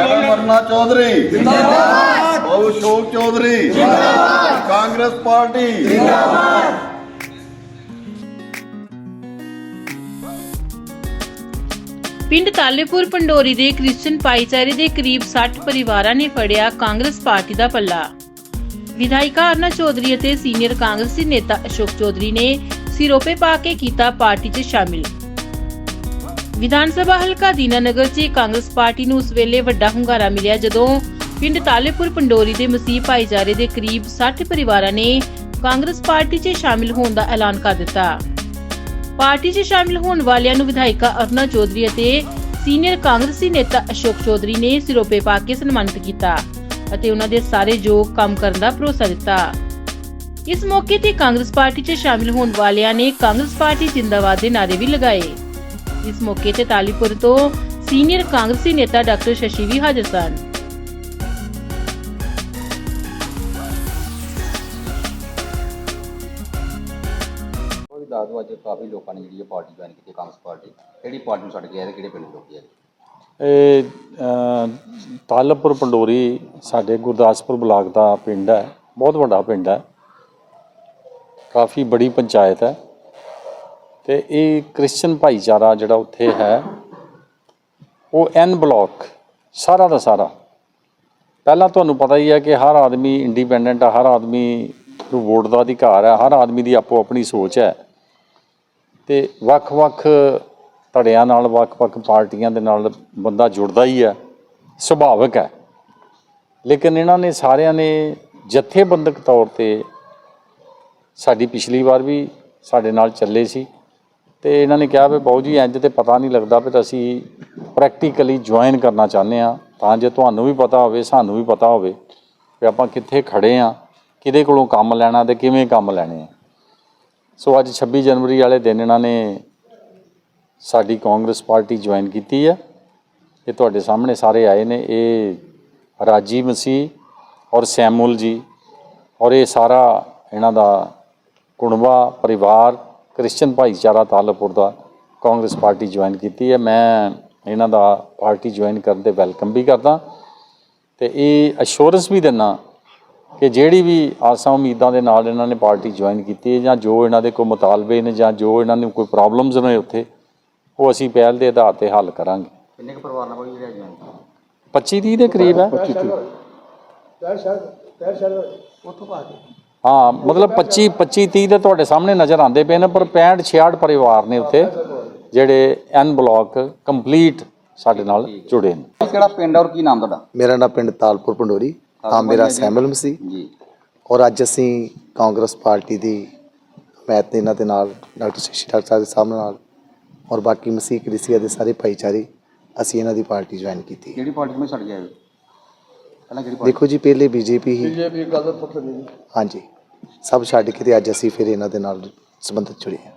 ਮਰਨਾ ਚੌਧਰੀ। ਜਿੰਦਾਬਾਦ। ਬਹੁ ਸ਼ੋਕ ਚੌਧਰੀ। ਜਿੰਦਾਬਾਦ। ਕਾਂਗਰਸ ਪਾਰਟੀ। ਪਿੰਡ ਤਾਲੇਪੁਰ ਪੰਡੋਰੀ ਦੇ ਕ੍ਰਿਸਚੀਅਨ ਭਾਈਚਾਰੇ ਦੇ ਕਰੀਬ 60 ਪਰਿਵਾਰਾਂ ਨੇ ਫੜਿਆ ਕਾਂਗਰਸ ਪਾਰਟੀ ਦਾ ਪੱਲਾ। ਵਿਧਾਇਕਾ ਅਰਨਾ ਚੌਧਰੀ ਅਤੇ ਸੀਨੀਅਰ ਕਾਂਗਰਸੀ ਨੇਤਾ ਅਸ਼ੋਕ ਚੌਧਰੀ ਨੇ ਸਿਰੋਪੇ ਪਾ ਕੇ ਕੀਤਾ ਪਾਰਟੀ 'ਚ ਸ਼ਾਮਿਲ। ਵਿਧਾਨ ਸਭਾ ਹਲਕਾ ਦੀਨਾਨਗਰ 'ਚ ਕਾਂਗਰਸ ਪਾਰਟੀ ਨੂੰ ਉਸ ਵੇਲੇ ਵੱਡਾ ਹੁੰਗਾਰਾ ਮਿਲਿਆ ਜਦੋਂ ਪਿੰਡ ਤਾਲੇਪੁਰ ਪੰਡੋਰੀ ਦੇ ਮਸੀਹ ਭਾਈਚਾਰੇ ਦੇ ਕਰੀਬ 60 ਪਰਿਵਾਰਾਂ ਨੇ ਕਾਂਗਰਸ ਪਾਰਟੀ 'ਚ ਸ਼ਾਮਿਲ ਹੋਣ ਦਾ ਐਲਾਨ ਕਰ ਦਿੱਤਾ। ਪਾਰਟੀ 'ਚ ਸ਼ਾਮਿਲ ਹੋਣ ਵਾਲਿਆਂ ਨੂੰ ਵਿਧਾਇਕਾ ਅਰੁਣਾ ਚੌਧਰੀ ਅਤੇ ਸੀਨੀਅਰ ਕਾਂਗਰਸੀ ਨੇਤਾ ਅਸ਼ੋਕ ਚੌਧਰੀ ਨੇ ਸਿਰੋਪੇ ਪਾ ਕੇ ਸਨਮਾਨਿਤ ਕੀਤਾ ਅਤੇ ਉਹਨਾਂ ਦੇ ਸਾਰੇ ਯੋਗ ਕੰਮ ਕਰਨ ਦਾ ਭਰੋਸਾ ਦਿੱਤਾ। ਇਸ ਮੌਕੇ ਤੇ ਕਾਂਗਰਸ ਪਾਰਟੀ 'ਚ ਸ਼ਾਮਿਲ ਹੋਣ ਵਾਲਿਆਂ ਨੇ ਕਾਂਗਰਸ ਪਾਰਟੀ ਜਿੰਦਾਬਾਦ ਦੇ ਨਾਅਰੇ ਵੀ ਲਗਾਏ। ਇਸ ਮੌਕੇ ਤੇ ਤਾਲੀਪੁਰ ਤੋਂ ਸੀਨੀਅਰ ਕਾਂਗਰਸੀ ਨੇਤਾ ਡਾਕਟਰ ਸ਼ਸ਼ੀ ਵੀ ਹਾਜ਼ਰ ਸਨ। ਕੋਈ ਅੱਜ ਕਾਫੀ ਲੋਕਾਂ ਨੇ ਜਿਹੜੀ ਇਹ ਪਾਰਟੀ ਜੁਆਇਨ ਕੀਤੀ ਕਾਂਗਰਸ ਪਾਰਟੀ। ਕਿਹੜੀ ਪਾਰਟੀ ਨੂੰ ਛੱਡ ਕੇ ਆਏ ਤੇ ਕਿਹੜੇ ਪਿੰਡ ਲੋਕੀ ਆਏ? ਇਹ ਤਾਲਪੁਰ ਪੰਡੋਰੀ ਸਾਡੇ ਗੁਰਦਾਸਪੁਰ ਬਲਾਕ ਦਾ ਪਿੰਡ ਹੈ ਬਹੁਤ ਵੱਡਾ ਪਿੰਡ ਹੈ। ਕਾਫੀ ਬੜੀ ਪੰਚਾਇਤ ਹੈ। ਤੇ ਇਹ ਕ੍ਰਿਸਚੀਅਨ ਭਾਈਚਾਰਾ ਜਿਹੜਾ ਉੱਥੇ ਹੈ, ਉਹ ਐਨ ਬਲਾਕ, ਸਾਰਾ ਦਾ ਸਾਰਾ। ਪਹਿਲਾਂ ਤੁਹਾਨੂੰ ਪਤਾ ਹੀ ਹੈ ਕਿ ਹਰ ਆਦਮੀ ਇੰਡੀਪੈਂਡੈਂਟ ਹੈ ਹਰ ਆਦਮੀ ਨੂੰ ਵੋਟ ਦਾ ਅਧਿਕਾਰ ਹੈ ਹਰ ਆਦਮੀ ਦੀ ਆਪੋ ਆਪਣੀ ਸੋਚ ਹੈ। ਤੇ ਵੱਖ-ਵੱਖ ਧੜਿਆਂ ਨਾਲ, ਵੱਖ-ਵੱਖ ਪਾਰਟੀਆਂ ਦੇ ਨਾਲ ਬੰਦਾ ਜੁੜਦਾ ਹੀ ਹੈ, ਸੁਭਾਵਿਕ ਹੈ। ਲੇਕਿਨ ਇਹਨਾਂ ਨੇ ਸਾਰਿਆਂ ਨੇ ਜਥੇਬੰਦਕ ਤੌਰ ਤੇ ਸਾਡੀ ਪਿਛਲੀ ਵਾਰ ਵੀ ਸਾਡੇ ਨਾਲ ਚੱਲੇ ਸੀ। ਤੇ ਇਹਨਾਂ ਨੇ ਕਿਹਾ ਵੀ ਬਾਊ ਜੀ ਇੰਜ ਤੇ ਪਤਾ ਨਹੀਂ ਲੱਗਦਾ ਵੀ ਅਸੀਂ ਪ੍ਰੈਕਟੀਕਲੀ ਜੁਆਇਨ ਕਰਨਾ ਚਾਹੁੰਦੇ ਆ। ਤਾਂ ਜੇ ਤੁਹਾਨੂੰ ਵੀ ਪਤਾ ਹੋਵੇ, ਸਾਨੂੰ ਵੀ ਪਤਾ ਹੋਵੇ ਵੀ ਆਪਾਂ ਕਿੱਥੇ ਖੜੇ ਆ, ਕਿਹਦੇ ਕੋਲੋਂ ਕੰਮ ਲੈਣਾ ਤੇ ਕਿਵੇਂ ਕੰਮ ਲੈਣੇ ਆ। ਸੋ ਅੱਜ 26 ਜਨਵਰੀ ਵਾਲੇ ਦਿਨ ਇਹਨਾਂ ਨੇ ਸਾਡੀ ਕਾਂਗਰਸ ਪਾਰਟੀ ਜੁਆਇਨ ਕੀਤੀ ਹੈ ਇਹ ਤੁਹਾਡੇ ਸਾਹਮਣੇ ਸਾਰੇ ਆਏ ਨੇ। ਇਹ ਰਾਜੀ ਮਸੀਹ ਔਰ ਸੈਮੂਲ ਜੀ ਔਰ ਇਹ ਸਾਰਾ ਇਹਨਾਂ ਦਾ ਕੁਣਬਾ ਪਰਿਵਾਰ ਕ੍ਰਿਸਚੀਅਨ ਭਾਈਚਾਰਾ ਤਾਲਪੁਰ ਦਾ ਕਾਂਗਰਸ ਪਾਰਟੀ ਜੁਆਇਨ ਕੀਤੀ ਹੈ। ਮੈਂ ਇਹਨਾਂ ਦਾ ਪਾਰਟੀ ਜੁਆਇਨ ਕਰਨ ਤੇ ਵੈਲਕਮ ਵੀ ਕਰਦਾ। ਤੇ ਇਹ ਅਸ਼ੋਰੈਂਸ ਵੀ ਦਿੰਦਾ ਕਿ ਜਿਹੜੀ ਵੀ ਆਸਾਂ ਉਮੀਦਾਂ ਦੇ ਨਾਲ ਇਹਨਾਂ ਨੇ ਪਾਰਟੀ ਜੁਆਇਨ ਕੀਤੀ ਹੈ ਜਾਂ ਜੋ ਇਹਨਾਂ ਦੇ ਕੋਈ ਮੁਤਾਲਬੇ ਨੇ ਜਾਂ ਜੋ ਇਹਨਾਂ ਨੂੰ ਕੋਈ ਪ੍ਰੋਬਲਮਸ ਨੇ ਉੱਥੇ ਉਹ ਅਸੀਂ ਪਹਿਲ ਦੇ ਆਧਾਰ ਤੇ ਹੱਲ ਕਰਾਂਗੇ। ਕਿੰਨੇ ਕੁ ਪਰਿਵਾਰ ਨਾਲ ਜਿਹੜਾ ਜੁਆਇਨ 25 30 ਦੇ ਕਰੀਬ ਹੈ। ਹਾਂ ਮਤਲਬ 25 25 30 ਦੇ ਤੁਹਾਡੇ ਸਾਹਮਣੇ ਨਜ਼ਰ ਆਉਂਦੇ ਪਏ ਨੇ ਪਰ 65 66 ਪਰਿਵਾਰ ਨੇ ਉੱਥੇ ਜਿਹੜੇ ਐਨ ਬਲਾਕ ਕੰਪਲੀਟ ਸਾਡੇ ਨਾਲ ਜੁੜੇ ਨੇ। ਕਿਹੜਾ ਪਿੰਡ ਔਰ ਕੀ ਨਾਮ ਤੁਹਾਡਾ? ਮੇਰਾ ਨਾਮ ਪਿੰਡ ਤਾਲਪੁਰ ਪੰਡੋਰੀ। ਹਾਂ ਮੇਰਾ ਸੈਮਲ ਮਸੀਹ। ਜੀ। ਔਰ ਅੱਜ ਅਸੀਂ ਕਾਂਗਰਸ ਪਾਰਟੀ ਦੀ ਮੈਂ ਤੇ ਇਹਨਾਂ ਦੇ ਨਾਲ ਡਾਕਟਰ ਸ਼ਸ਼ੀ ਡਾਕਟਰ ਸਾਹਿਬ ਦੇ ਸਾਹਮਣੇ ਨਾਲ ਔਰ ਬਾਕੀ ਮਸੀਹ ਕ੍ਰਿਸੀਆ ਦੇ ਸਾਰੇ ਭਾਈਚਾਰੇ ਅਸੀਂ ਇਹਨਾਂ ਦੀ ਪਾਰਟੀ ਜੁਆਇਨ ਕੀਤੀ। ਕਿਹੜੀ ਪਾਰਟੀ ਨੂੰ ਛੱਡ ਹੋ? ਪਹਿਲਾਂ ਕਿਹੜੀ ਪਾਰਟੀ ਦੇਖੋ ਜੀ ਪਹਿਲੇ ਬੀਜੇਪੀ ਹੀ। ਬੀਜੇਪੀ ਗੱਲ ਹਾਂਜੀ। ਸਭ ਛੱਡ ਕੇ ਤੇ ਅੱਜ ਅਸੀਂ ਫਿਰ ਇਹਨਾਂ ਦੇ ਨਾਲ ਸੰਬੰਧਿਤ ਜੁੜੇ ਹਾਂ।